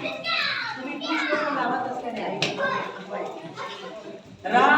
तुम्ही पुष्प दावा तसं राम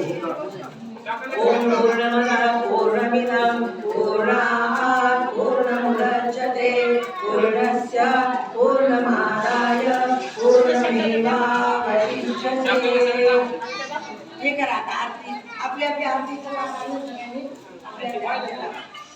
ॐ पूर्णमदः पूर्णमिदं पूर्णात् पूर्णमुदच्यते पूर्णस्य आरती आपली आपली आपल्या